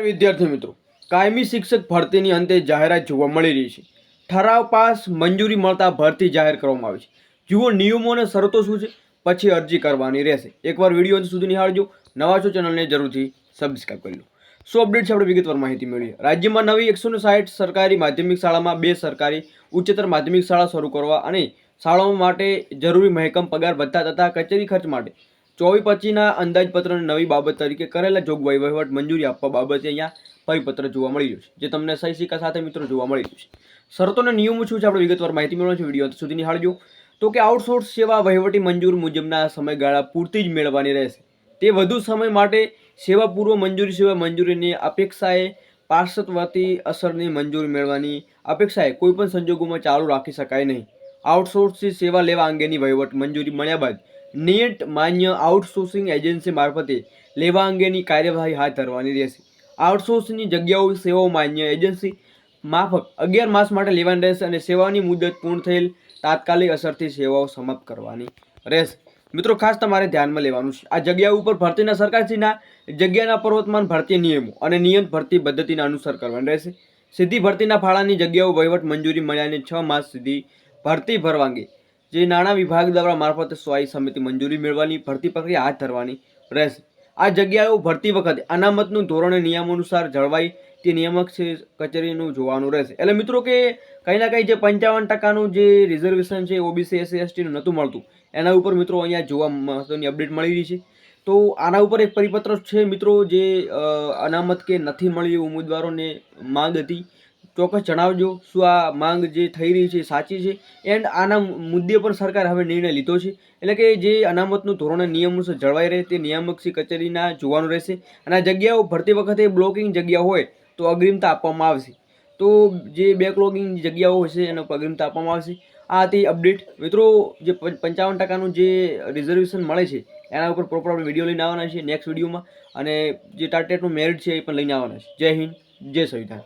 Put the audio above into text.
વિદ્યાર્થી મિત્રો, કાયમી શિક્ષક ભરતીની અંતે જાહેરાત જોવા મળી રહી છે. ઠરાવ પાસ મંજૂરી મળતા ભરતી જાહેર કરવામાં આવી છે. જુઓ નિયમો અને શરતો શું છે, પછી અરજી કરવાની રહેશે. એકવાર વીડિયો સુધી નિહાળજો. નવા છો ચેનલને જરૂરથી સબસ્ક્રાઈબ કરી લો. શું અપડેટ છે, આપણે વિગતવાર માહિતી મેળવીએ. રાજ્યમાં નવી એકસો સાઠ સરકારી માધ્યમિક શાળામાં બે સરકારી ઉચ્ચતર માધ્યમિક શાળા શરૂ કરવા અને શાળાઓ માટે જરૂરી મહેકમ પગાર ભથ્થા તથા કચેરી ખર્ચ માટે ચોવીસ પચીના અંદાજપત્રને નવી બાબત તરીકે કરેલા જોગવાઈ વહીવટ મંજૂરી આપવા બાબતે અહીંયા પરિપત્ર જોવા મળી રહ્યું છે, જે તમને સહી સિક્કા સાથે મિત્રો જોવા મળી રહ્યું છે. શરતોના નિયમો શું છે? આપણે વિગતવાર માહિતી મેળવવાની છે. વીડિયો અંત સુધી નિહાળજો. તો કે આઉટસોર્સ સેવા વહીવટી મંજૂર મુજબના સમયગાળા પૂરતી જ મેળવવાની રહેશે. તે વધુ સમય માટે સેવા પૂર્વ મંજૂરી સિવાય મંજૂરીની અપેક્ષાએ પાર્ષદવાતી અસરની મંજૂરી મેળવવાની અપેક્ષાએ કોઈપણ સંજોગોમાં ચાલુ રાખી શકાય નહીં. આઉટસોર્સથી સેવા લેવા અંગેની વહીવટ મંજૂરી મળ્યા બાદ નિયત માન્ય આઉટસોર્સિંગ એજન્સી મારફતે લેવા અંગેની કાર્યવાહી હાથ ધરવાની રહેશે. આઉટસોર્સની જગ્યાઓ સેવાઓ માન્ય એજન્સી માફક અગિયાર માસ માટે લેવાની રહેશે અને સેવાની મુદત પૂર્ણ થયેલ તાત્કાલિક અસરથી સેવાઓ સમાપ્ત કરવાની રહેશે. મિત્રો, ખાસ તમારે ધ્યાનમાં લેવાનું છે. આ જગ્યા ઉપર ભરતીના સરકારશ્રીના જગ્યાના પર્વતમાન ભારતીય નિયમો અને નિયત ભરતી પદ્ધતિના અનુસાર કરવાની રહેશે. સીધી ભરતીના ફાળાની જગ્યાઓ વહીવટ મંજૂરી મળ્યાને છ માસ સુધી ભરતી ભરવા અંગે જે નાણાં વિભાગ દ્વારા મારફતે સ્વાયી સમિતિ મંજૂરી મેળવવાની, ભરતી પ્રક્રિયા હાથ ધરવાની રહેશે. આ જગ્યાઓ ભરતી વખતે અનામતનું ધોરણ નિયમો અનુસાર જળવાઈ તે નિયામક છે કચેરીનું જોવાનું રહેશે. એટલે મિત્રો કે કંઈ ના કંઈ જે પંચાવન ટકાનું જે રિઝર્વેશન છે ઓબીસી, એસસી એસટીનું નહોતું મળતું. એના ઉપર મિત્રો અહીંયા જોવા મહત્વની અપડેટ મળી રહી છે. તો આના ઉપર એક પરિપત્ર છે મિત્રો જે અનામત કે નથી મળી ઉમેદવારોને માંગ હતી. ચોક્કસ જણાવજો શું આ માંગ જે થઈ રહી છે સાચી છે. એન્ડ આના મુદ્દે પર સરકાર હવે નિર્ણય લીધો છે. એટલે કે જે અનામતનું ધોરણ નિયમોસર જળવાઈ રહે તે નિયામકશ્રી કચેરીના જોવાનું રહેશે. અને આ જગ્યાઓ ભરતી વખતે બ્લોકિંગ જગ્યા હોય તો અગ્રિમતા આપવામાં આવશે. તો જે બેકલોગિંગ જગ્યાઓ હશે એને અગ્રિમતા આપવામાં આવશે. આ હતી અપડેટ. મિત્રો, જે પંચાવન ટકાનું જે રિઝર્વેશન મળે છે, એના ઉપર પ્રોપર આપણે વીડિયો લઈને આવવાના છે નેક્સ્ટ વિડીયોમાં અને જે ટાર્ટેટનું મેરિટ છે એ પણ લઈને આવવાના છે જય હિન્દ, જય સંવિધાન